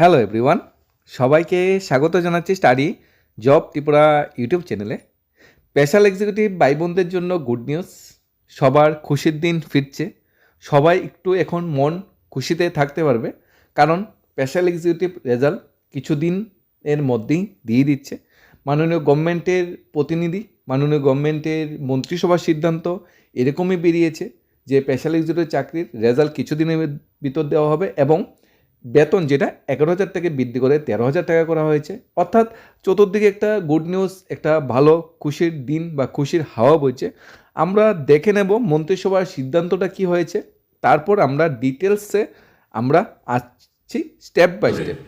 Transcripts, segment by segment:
Hello everyone সবাইকে স্বাগত জানাচ্ছি স্টাডি জব ত্রিপুরা ইউটিউব চ্যানেলে। স্পেশাল এক্সিকিউটিভ ভাই বোনদের জন্য গুড নিউজ সবার খুশির দিন ফিরছে। সবাই একটু এখন মন খুশিতে থাকতে পারবে। কারণ স্পেশাল এক্সিকিউটিভ রেজাল্ট কিছুদিন এর মধ্যেই দিয়ে দিচ্ছে। মাননীয় গভর্নমেন্টের প্রতিনিধি, মাননীয় গভর্নমেন্টের মন্ত্রিসভার সিদ্ধান্ত এরকমই বেরিয়েছে যে স্পেশাল এক্সিকিউটিভ চাকরির রেজাল্ট কিছুদিনের ভিতর দেওয়া হবে এবং বেতন যেটা এগারো হাজার থেকে বৃদ্ধি করে তেরো হাজার টাকা করা হয়েছে। অর্থাৎ চতুর্দিকে একটা গুড নিউজ একটা ভালো খুশির দিন বা খুশির হাওয়া বইছে। আমরা দেখে নেব মন্ত্রিসভার সিদ্ধান্তটা কি হয়েছে, তারপর আমরা ডিটেলসে আমরা আসছি step by step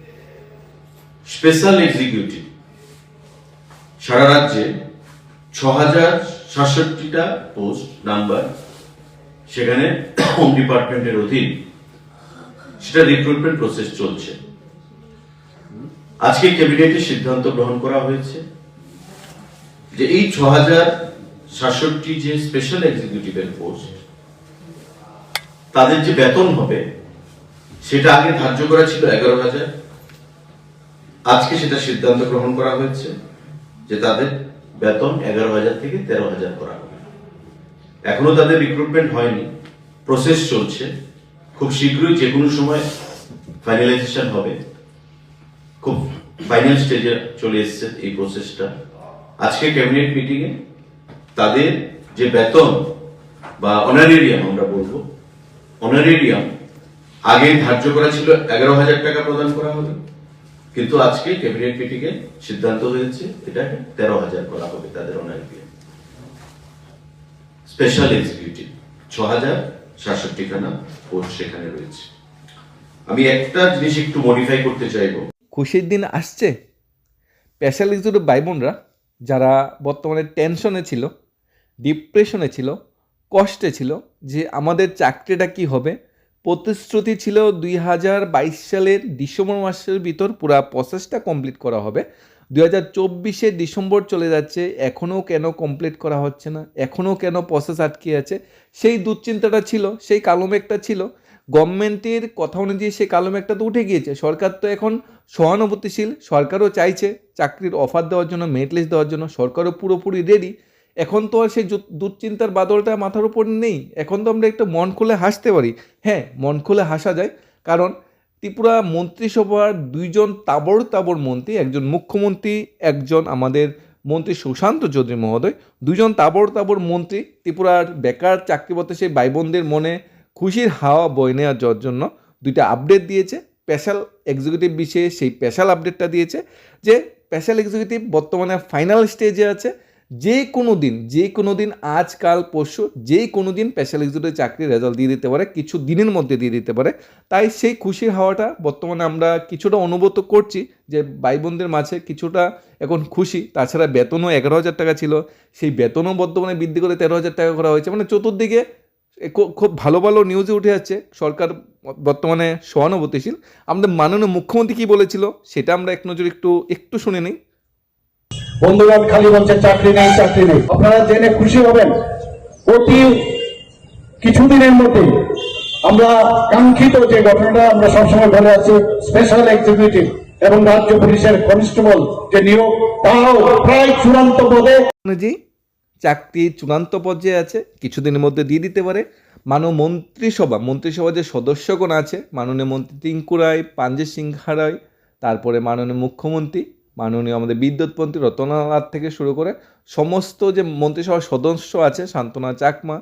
special executive সারা রাজ্যে ছ হাজার সাতষট্টিটা পোস্ট নাম্বার সেখানে হোম ডিপার্টমেন্টের অধীন সেটা রিক্রুটমেন্ট প্রসেস চলছে। আজকে ক্যাবিনেটে সিদ্ধান্ত গ্রহণ করা হয়েছে যে এই ছ হাজার সাতষট্টি যে স্পেশাল এক্সিকিউটিভের পোস্ট তাদের যে বেতন হবে, সেটা আগে ধার্য করা ছিল এগারো হাজার। আজকে সেটা সিদ্ধান্ত গ্রহণ করা হয়েছে যে তাদের বেতন এগারো হাজার থেকে তেরো হাজার করা হবে। এখনও তাদের রিক্রুটমেন্ট হয়নি প্রসেস চলছে। খুব শীঘ্রই যে কোনো সময় ফাইনালাইজেশন হবে। খুব ফাইনাল স্টেজে চলে এসেছে এই প্রসেসটা আজকে ক্যাবিনেট মিটিংয়ে তাদের যে বেতন বা অনারেরিয়াম আমরা বলব অনারেরিয়াম আগে ধার্য করা ছিল এগারো হাজার টাকা প্রদান করা হবে। কিন্তু আজকে ক্যাবিনেট মিটিংয়ে সিদ্ধান্ত হয়েছে এটাকে তেরো হাজার করা হবে তাদের অনারেরিয়াম স্পেশাল এক্সিকিউটিভ ছ হাজার সাতষট্টি খানা পোস্ট সেখানে রয়েছে। আমি একটা জিনিস একটু মডিফাই করতে চাইব। খুশির দিন আসছে। স্পেশাল এক্সিকিউটিভ ভাই বোনরা যারা বর্তমানে টেনশনে ছিল ডিপ্রেশনে ছিল, কষ্টে ছিল, যে আমাদের চাকরিটা কি হবে, প্রতিশ্রুতি ছিল দুই হাজার বাইশ সালের ডিসেম্বর মাসের ভিতর পুরো প্রসেসটা কমপ্লিট করা হবে। দুই হাজার চব্বিশে ডিসেম্বর চলে যাচ্ছে, এখনও কেন কমপ্লিট করা হচ্ছে না, এখনও কেন প্রসেস আটকে আছে? সেই দুশ্চিন্তাটা ছিল, সেই কালো মেঘটা ছিল। গভর্নমেন্টের কথা অনুযায়ী সেই কালো মেঘটা তো উঠে গিয়েছে। সরকার তো এখন সহানুভূতিশীল, সরকারও চাইছে চাকরির অফার দেওয়ার জন্য মেরিট লিস্ট দেওয়ার জন্য, সরকারও পুরোপুরি রেডি এখন তো আর সেই দুশ্চিন্তার বাদলটা মাথার উপর নেই। এখন তো আমরা একটু মন খুলে হাসতে পারি। হ্যাঁ মন খুলে হাসা যায়, কারণ ত্রিপুরা মন্ত্রিসভার দুইজন তাবড় তাবড় মন্ত্রী, একজন মুখ্যমন্ত্রী, একজন আমাদের মন্ত্রী সুশান্ত চৌধুরী মহোদয়। দুজন তাবড় তাবড় মন্ত্রী, ত্রিপুরার বেকার চাকরিপত্র সেই ভাই বোনদের মনে খুশির হাওয়া বয়ে নেওয়ার যাওয়ার জন্য দুইটা আপডেট দিয়েছে। স্পেশাল এক্সিকিউটিভ বিষয়ে সেই স্পেশাল আপডেটটা দিয়েছে যে স্পেশাল এক্সিকিউটিভ বর্তমানে ফাইনাল স্টেজে আছে। যে কোনো দিন, যে কোনো দিন আজকাল পরশু, যে কোনো দিন স্পেশাল এক্সিকিউটিভ চাকরির রেজাল্ট দিয়ে দিতে পারে, কিছু দিনের মধ্যে দিয়ে দিতে পারে। তাই সেই খুশির হাওয়াটা বর্তমানে আমরা কিছুটা অনুভূত করছি যে ভাই বোনদের মাঝে কিছুটা এখন খুশি। তাছাড়া বেতনও এগারো হাজার টাকা ছিল। সেই বেতনও বর্তমানে বৃদ্ধি করে তেরো হাজার টাকা করা হয়েছে। মানে চতুর্দিকে খুব ভালো ভালো নিউজে উঠে যাচ্ছে সরকার বর্তমানে সহানুভূতিশীল। আমাদের মাননীয় মুখ্যমন্ত্রী কী বলেছিল, সেটা আমরা এক নজর একটু একটু শুনে নিই। বন্ধুগণ, খালি বলছে চাকরি নেই চাকরি নেই। আপনারা জেনে খুশি হবেন, অতি কিছুদিনের মধ্যে আমরা কাঙ্ক্ষিত যে ঘটনাটা আমরা সবসময় বলে আছি স্পেশাল এক্সিকিউটিভ এবং রাজ্য পুলিশের কনস্টেবল যে নিয়োগ, তাও প্রায় চূড়ান্ত পদে। চাকরি চূড়ান্ত পর্যায়ে আছে, কিছুদিনের মধ্যে দিয়ে দিতে পারে। মানব মন্ত্রিসভা মন্ত্রিসভা যে সদস্যগণ আছে, মাননীয় মন্ত্রী টিঙ্কু রায় পাঞ্জে সিংহা রায়, তারপরে মাননীয় মুখ্যমন্ত্রী মাননীয় আমাদের বিদ্যুৎপন্থী রতনানাথ থেকে শুরু করে সমস্ত যে মন্ত্রিসভার সদস্য আছে শান্তনা চাকমা,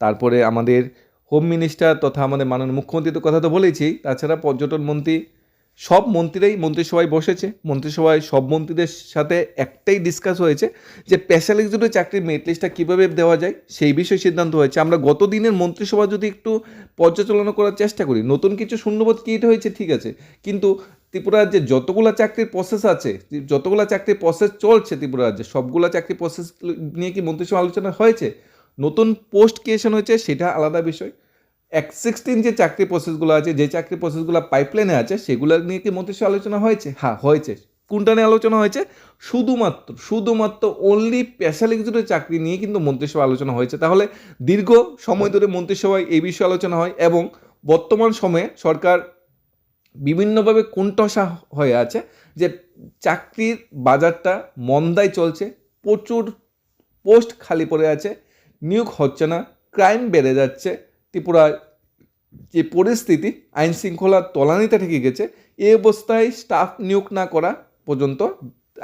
তারপরে আমাদের হোম মিনিস্টার তথা আমাদের মাননীয় মুখ্যমন্ত্রী তো কথা তো বলেছি তাছাড়া পর্যটন মন্ত্রী সব মন্ত্রীরাই মন্ত্রিসভায় বসেছে। মন্ত্রিসভায় সব মন্ত্রীদের সাথে একটাই ডিসকাস হয়েছে যে স্পেশাল এক্সিকিউটিভ চাকরির মেরিট লিস্টটা কীভাবে দেওয়া যায়, সেই বিষয়ে সিদ্ধান্ত হয়েছে। আমরা গত দিনের মন্ত্রিসভা যদি একটু পর্যালোচনা করার চেষ্টা করি, নতুন কিছু শূন্যবোধ ক্রিয়েট হয়েছে? ঠিক আছে। কিন্তু ত্রিপুরার যে যতগুলো চাকরির প্রসেস আছে যতগুলো চাকরির প্রসেস চলছে ত্রিপুরা রাজ্যে, সবগুলো চাকরির প্রসেস নিয়ে কি মন্ত্রিসভা আলোচনা হয়েছে? নতুন পোস্ট ক্রিয়েশন হয়েছে, সেটা আলাদা বিষয়। এক সিক্সটিন যে চাকরি প্রসেসগুলো আছে, যে চাকরি প্রসেসগুলো পাইপলাইনে আছে, সেগুলো নিয়ে কি মন্ত্রিসভা আলোচনা হয়েছে? হ্যাঁ হয়েছে। কোনটা নিয়ে আলোচনা হয়েছে? শুধুমাত্র শুধুমাত্র অনলি স্পেশাল এক্সিকিউটিভ চাকরি নিয়ে কিন্তু মন্ত্রিসভা আলোচনা হয়েছে। তাহলে দীর্ঘ সময় ধরে মন্ত্রিসভায় এই বিষয়ে আলোচনা হয় এবং বর্তমান সময়ে সরকার বিভিন্নভাবে কুণ্ঠসা হয়ে আছে যে চাকরির বাজারটা মন্দায় চলছে, প্রচুর পোস্ট খালি পড়ে আছে, নিয়োগ হচ্ছে না ক্রাইম বেড়ে যাচ্ছে ত্রিপুরায় যে পরিস্থিতি, আইন শৃঙ্খলা তলানিতে ঠেকে গেছে এই অবস্থায় স্টাফ নিয়োগ না করা পর্যন্ত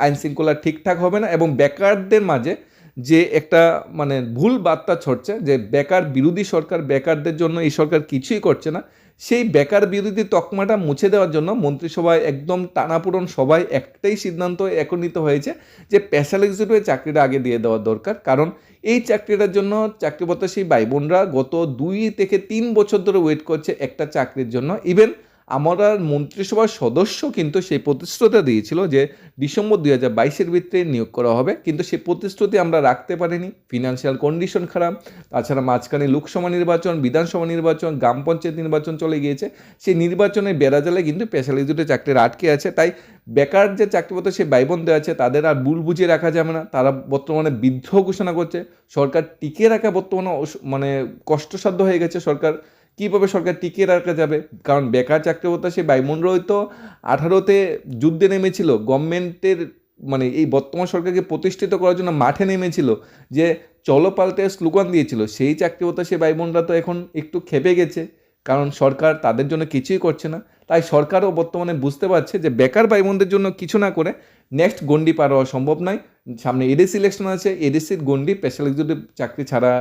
আইন শৃঙ্খলা ঠিকঠাক হবে না এবং বেকারদের মাঝে যে একটা মানে ভুল বার্তা ছড়ছে যে বেকার বিরোধী সরকার, বেকারদের জন্য এই সরকার কিছুই করছে না, সেই বেকার বিরোধী তকমাটা মুছে দেওয়ার জন্য মন্ত্রিসভায় একদম টানাপূরণ সবাই একটাই সিদ্ধান্ত একনিত হয়েছে যে স্পেশাল এক্সিকিউটিভের চাকরিটা আগে দিয়ে দেওয়া দরকার। কারণ এই চাকরিটার জন্য চাকরি প্রত্যাশী ভাই বোনরা গত দুই থেকে তিন বছর ধরে ওয়েট করছে একটা চাকরির জন্য। ইভেন আমরা মন্ত্রিসভার সদস্য কিন্তু সেই প্রতিশ্রুতি দিয়েছিল যে ডিসেম্বর দুই হাজার বাইশের ভিতরে নিয়োগ করা হবে। কিন্তু সেই প্রতিশ্রুতি আমরা রাখতে পারিনি। ফিনান্সিয়াল কন্ডিশন খারাপ। তাছাড়া মাঝখানে লোকসভা নির্বাচন, বিধানসভা নির্বাচন, গ্রাম পঞ্চায়েত নির্বাচন চলে গিয়েছে। সেই নির্বাচনে বেড়াজালে কিন্তু এক্সিকিউটিভ চাকরির আটকে আছে। তাই বেকার যে চাকরিপত্র সেই ভাই বোনদের আছে, তাদের আর ভুল বুঝিয়ে রাখা যাবে না। তারা বর্তমানে বৃদ্ধ ঘোষণা করছে। সরকার টিকে রাখা বর্তমানে মানে কষ্টসাধ্য হয়ে গেছে সরকার। কীভাবে সরকার টিকিয়ে রাখা যাবে? কারণ বেকার চাকরি প্রত্যাশী ভাইমনরাই তো আঠারোতে যুদ্ধে নেমেছিল। গভর্নমেন্টের মানে এই বর্তমান সরকারকে প্রতিষ্ঠিত করার জন্য মাঠে নেমেছিল। যে চলো পাল্টে স্লোগান দিয়েছিল। সেই চাকরি প্রত্যাশী ভাই বোনরা তো এখন একটু খেপে গেছে। কারণ সরকার তাদের জন্য কিছুই করছে না। তাই সরকারও বর্তমানে বুঝতে পারছে যে বেকার ভাই বোনদের জন্য কিছু না করে নেক্সট গন্ডি পার হওয়া সম্ভব নয়। সামনে এডিসি ইলেকশন আছে। এডিসির গন্ডি স্পেশাল এক্সিকিউটিভ চাকরি ছাড়া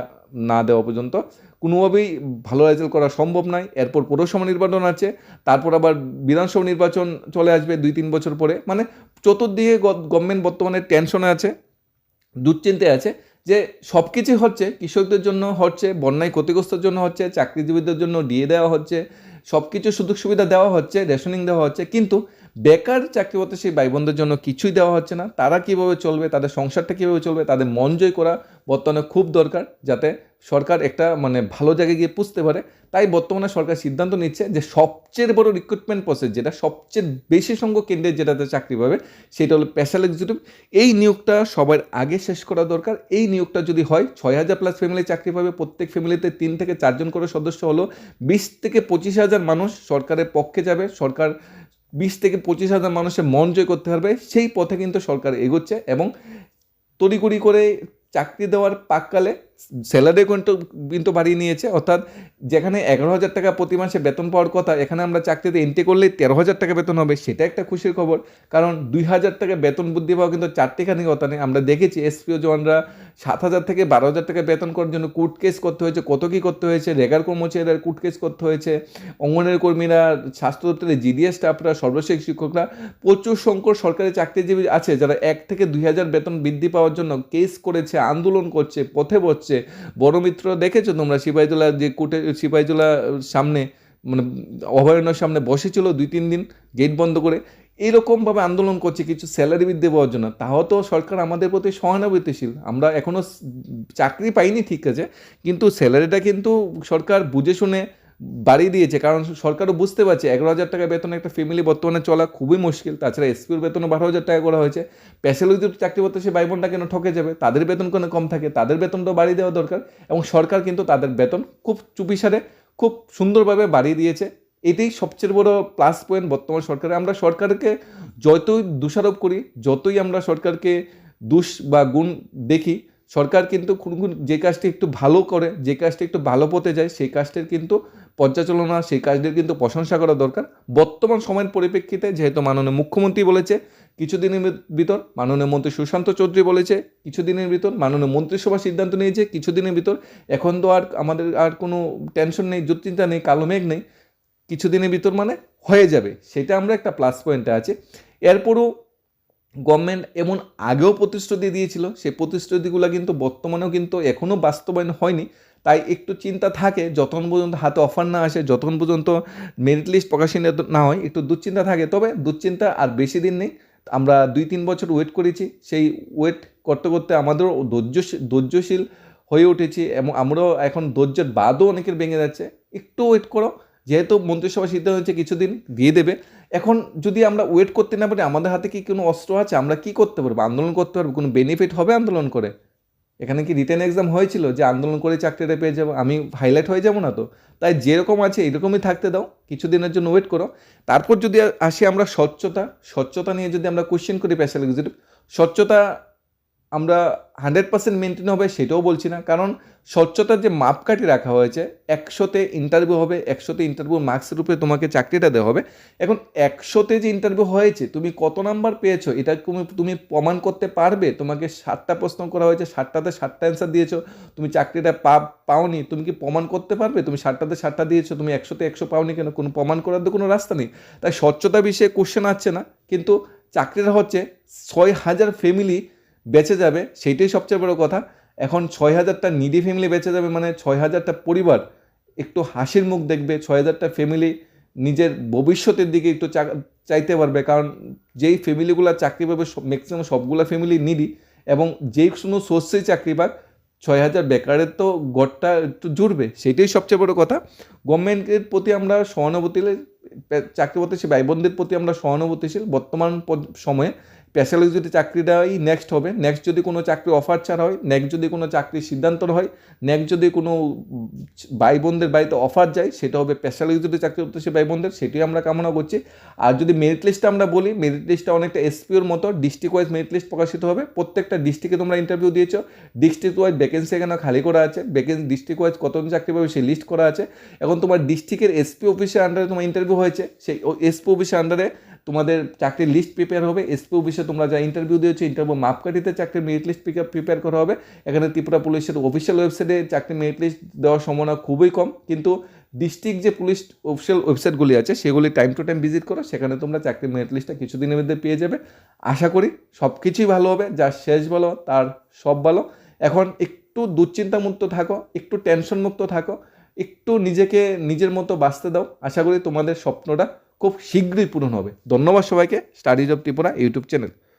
না দেওয়া পর্যন্ত কোনোভাবেই ভালো রেজাল্ট করা সম্ভব নয়। এরপর পৌরসভা নির্বাচন আছে। তারপর আবার বিধানসভা নির্বাচন চলে আসবে দুই তিন বছর পরে। মানে চতুর্দিকে গভর্নমেন্ট বর্তমানে টেনশনে আছে, দুশ্চিন্তায় আছে যে সব কিছুই হচ্ছে, কৃষকদের জন্য হচ্ছে, বন্যায় ক্ষতিগ্রস্তর জন্য হচ্ছে, চাকরিজীবীদের জন্য দিয়ে দেওয়া হচ্ছে সব কিছু সুযোগ সুবিধা দেওয়া হচ্ছে, রেশনিং দেওয়া হচ্ছে, কিন্তু বেকার চাকরিপথে সেই ভাই বোনদের জন্য কিছুই দেওয়া হচ্ছে না। তারা কীভাবে চলবে, তাদের সংসারটা কীভাবে চলবে, তাদের মন জয় করা বর্তমানে খুব দরকার যাতে সরকার একটা মানে ভালো জায়গায় গিয়ে পুষতে পারে। তাই বর্তমানে সরকার সিদ্ধান্ত নিচ্ছে যে সবচেয়ে বড় রিক্রুটমেন্ট প্রসেস যেটা সবচেয়ে বেশি সংখ্যক কেন্দ্রের যেটাতে চাকরি পাবে সেটা হলো স্পেশাল এক্সিকিউটিভ এই নিয়োগটা সবার আগে শেষ করা দরকার। এই নিয়োগটা যদি হয়, ছয় হাজার প্লাস ফ্যামিলি চাকরি পাবে। প্রত্যেক ফ্যামিলিতে তিন থেকে চারজন করে সদস্য হলো। বিশ থেকে পঁচিশ হাজার মানুষ সরকারের পক্ষে যাবে। সরকার বিশ থেকে পঁচিশ হাজার মানুষের মন জয় করতে পারবে। সেই পথে কিন্তু সরকার এগোচ্ছে এবং তড়িঘড়ি করে চাকরি দেওয়ার পাককালে স্যালারি কিন্তু কিন্তু বাড়িয়ে নিয়েছে। অর্থাৎ যেখানে এগারো হাজার টাকা প্রতি মাসে বেতন পাওয়ার কথা, এখানে আমরা চাকরিতে এন্ট্রি করলেই তেরো হাজার টাকা বেতন হবে, সেটা একটা খুশির খবর। কারণ দুই হাজার টাকা বেতন বৃদ্ধি পাওয়া কিন্তু চারটিখানি কথা নেই। আমরা দেখেছি এসপিও জওয়ানরা সাত হাজার থেকে বারো হাজার টাকা বেতন করার জন্য কোর্ট কেস করতে হয়েছে, কত কী করতে হয়েছে, রেগার কর্মচারীরা কোর্ট কেস করতে হয়েছে, অঙ্গনের কর্মীরা, স্বাস্থ্য দপ্তরের জিডিএস স্টাফরা সর্বশেষ শিক্ষকরা, প্রচুর সংখ্যক সরকারি চাকরিজীবী আছে যারা এক থেকে দুই হাজার বেতন বৃদ্ধি পাওয়ার জন্য কেস করেছে, আন্দোলন করছে, পথে বসছে। বড় মিত্র দেখেছ তোমরা? সিপাহীজলা যে কুটে সিপাহীজলা সামনে মানে অভয়ারণ্যের সামনে বসেছিল দুই, তিন দিন গেট বন্ধ করে। এরকমভাবে আন্দোলন করছে, কিছু স্যালারি বৃদ্ধি পাওয়ার জন্য। তাও তো সরকার আমাদের প্রতি সহানুভূতিশীল। আমরা এখনও চাকরি পাইনি ঠিক আছে, কিন্তু স্যালারিটা কিন্তু সরকার বুঝে শুনে বাড়িয়ে দিয়েছে। কারণ সরকারও বুঝতে পারছে, এগারো হাজার টাকা বেতনে একটা ফ্যামিলি বর্তমানে চলা খুবই মুশকিল। তাছাড়া এসপির বেতনও বারো হাজার টাকা করা হয়েছে। স্পেশালিটি চাকরি করতে সে ভাই বোনটা কেন ঠকে যাবে? তাদের বেতন কোনো কম থাকে। তাদের বেতনটাও বাড়িয়ে দেওয়া দরকার এবং সরকার কিন্তু তাদের বেতন খুব চুপিসারে খুব সুন্দরভাবে বাড়িয়ে দিয়েছে। এটাই সবচেয়ে বড় প্লাস পয়েন্ট বর্তমান সরকারে আমরা সরকারকে যতই দোষারোপ করি, যতই আমরা সরকারকে দুষ বা গুণ দেখি, সরকার কিন্তু কোন কোন যে কাজটি একটু ভালো করে, যে কাজটি একটু ভালো পথে যায়, সেই কাজটির কিন্তু পর্যালোচনা, সেই কাজটির কিন্তু প্রশংসা করা দরকার। বর্তমান সময়ের পরিপ্রেক্ষিতে যেহেতু মাননীয় মুখ্যমন্ত্রী বলেছে, কিছুদিনের ভিতর মাননীয় মন্ত্রী সুশান্ত চৌধুরী বলেছে, কিছুদিনের ভিতর মাননীয় মন্ত্রিসভা সিদ্ধান্ত নিয়েছে, কিছুদিনের ভিতর। এখন তো আর আমাদের আর কোনো টেনশন নেই দুশ্চিন্তা নেই, কালো মেঘ নেই। কিছুদিনের ভিতর মানে হয়ে যাবে, সেটা আমরা একটা প্লাস পয়েন্টে আছে। এরপরও গভর্নমেন্ট এমন আগেও প্রতিশ্রুতি দিয়েছিল, সেই প্রতিশ্রুতিগুলো কিন্তু বর্তমানেও কিন্তু এখনও বাস্তবায়ন হয়নি। তাই একটু চিন্তা থাকে, যতক্ষণ পর্যন্ত হাতে অফার না আসে, যতক্ষণ পর্যন্ত মেরিট লিস্ট প্রকাশিত না হয়, একটু দুশ্চিন্তা থাকে। তবে দুশ্চিন্তা আর বেশি দিন নেই। আমরা দুই তিন বছর ওয়েট করেছি। সেই ওয়েট করতে করতে আমাদেরও ধৈর্য ধৈর্যশীল হয়ে উঠেছি এবং আমরাও এখন ধৈর্যের বাদও অনেকের ভেঙে যাচ্ছে। একটু ওয়েট করো। যেহেতু মন্ত্রিসভা সিদ্ধান্ত হয়েছে, কিছুদিন দিয়ে দেবে। এখন যদি আমরা ওয়েট করতে না পারি, আমাদের হাতে কি কোনো অস্ত্র আছে? আমরা কি করতে পারব? আন্দোলন করতে পারব? কোনো বেনিফিট হবে আন্দোলন করে? এখানে কি রিটেন এক্সাম হয়েছিল যে আন্দোলন করে চাকরিটা পেয়ে যাব? আমি হাইলাইট হয়ে যাব না তো? তাই যেরকম আছে এরকমই থাকতে দাও। কিছুদিনের জন্য ওয়েট করো। তারপর যদি আসি আমরা স্বচ্ছতা স্বচ্ছতা নিয়ে যদি আমরা কোশ্চেন করি স্পেশাল এক্সিকিউটিভ স্বচ্ছতা আমরা হান্ড্রেড পার্সেন্ট মেনটেন হবে সেটাও বলছি না। কারণ স্বচ্ছতার যে মাপকাঠি রাখা হয়েছে, একশোতে ইন্টারভিউ হবে, একশোতে ইন্টারভিউ মার্কসের উপরে তোমাকে চাকরিটা দেওয়া হবে। এখন একশোতে যে ইন্টারভিউ হয়েছে, তুমি কত নাম্বার পেয়েছ, এটা তুমি তুমি প্রমাণ করতে পারবে? তোমাকে সাতটা প্রশ্ন করা হয়েছে, সাতটাতে সাতটা অ্যান্সার দিয়েছ, তুমি চাকরিটা পা, পাওনি, তুমি কি প্রমাণ করতে পারবে? তুমি সাতটাতে সাতটা দিয়েছ, তুমি একশোতে একশো পাওনি কেন? কোনো প্রমাণ করার তো কোনো রাস্তা নেই। তাই স্বচ্ছতা বিষয়ে কোশ্চেন আসছে না, কিন্তু চাকরিটা হচ্ছে ছয় হাজার ফ্যামিলি বেঁচে যাবে, সেইটাই সবচেয়ে বড় কথা। এখন ছয় হাজারটা নিডি ফ্যামিলি বেঁচে যাবে মানে ছয় হাজারটা পরিবার একটু হাসির মুখ দেখবে ছয় হাজারটা ফ্যামিলি নিজের ভবিষ্যতের দিকে একটু চাইতে পারবে। কারণ যেই ফ্যামিলিগুলো চাকরি পাবে ম্যাক্সিমাম সবগুলো ফ্যামিলি নিডি এবং যেই কোনো সোর্সেই চাকরি পাক ছয় হাজার বেকারের তো গড়টা একটু জুড়বে সেটাই সবচেয়ে বড় কথা। গভর্নমেন্টের প্রতি আমরা সহানুভূতিশীল চাকরি প্রত্যাশী ভাই বোনদের প্রতি আমরা সহানুভূতিশীল বর্তমান সময়ে। স্পেশাল যদি চাকরিটাই নেক্সট হবে নেক্সট যদি কোনো চাকরি অফার ছাড়া হয় নেক্সট যদি কোনো চাকরির সিদ্ধান্ত হয় নেক্সট যদি কোনো ভাই বোনদের বাড়িতে অফার যায়, সেটা হবে স্পেশাল যদি চাকরি প্রত্যাশী ভাই বোনদের সেটিও আমরা কামনা করছি। আর যদি মেরিট লিস্টটা আমরা বলি মেরিট লিস্টটা অনেকটা এসপিওর মতো ডিস্ট্রিক্ট ওয়াইজ মেরিট লিস্ট প্রকাশিত হবে। প্রত্যেকটা ডিস্ট্রিক্টে তোমরা ইন্টারভিউ দিয়েছ। ডিস্ট্রিক্ট ওয়াইজ ভ্যাকেন্সি এখানে খালি করা আছে। ভ্যাকেন্সি ডিস্ট্রিক্ট ওয়াইজ কতজন চাকরি পাবে সেই লিস্ট করা আছে। এখন তোমার ডিস্ট্রিক্টের এসপি অফিসের আন্ডারে তোমার ইন্টারভিউ হয়েছে। সেই এসপি অফিসের আন্ডারে তোমাদের চাকরির লিস্ট প্রিপেয়ার হবে এসপি অফিসে তোমরা যা ইন্টারভিউ দিয়েছ ইন্টারভিউ মাপকাঠিতে চাকরির মেরিট লিস্ট প্রিপেয়ার করা হবে। এখানে ত্রিপুরা পুলিশের অফিসিয়াল ওয়েবসাইটে চাকরির মেরিট লিস্ট দেওয়ার সম্ভাবনা খুবই কম, কিন্তু ডিস্ট্রিক্ট যে পুলিশ অফিসিয়াল ওয়েবসাইটগুলি আছে, সেগুলি টাইম টু টাইম ভিজিট করো, সেখানে তোমরা চাকরির মেরিট লিস্টটা কিছুদিনের মধ্যে পেয়ে যাবে। আশা করি সব কিছুই ভালো হবে যার শেষ ভালো তার সব ভালো এখন একটু দুশ্চিন্তামুক্ত থাকো, একটু টেনশনমুক্ত থাকো, একটু নিজেকে নিজের মতো বাঁচতে দাও। আশা করি তোমাদের স্বপ্নটা খুব শীঘ্রই পূরণ হবে। ধন্যবাদ সবাইকে। Studies of Tripura YouTube channel.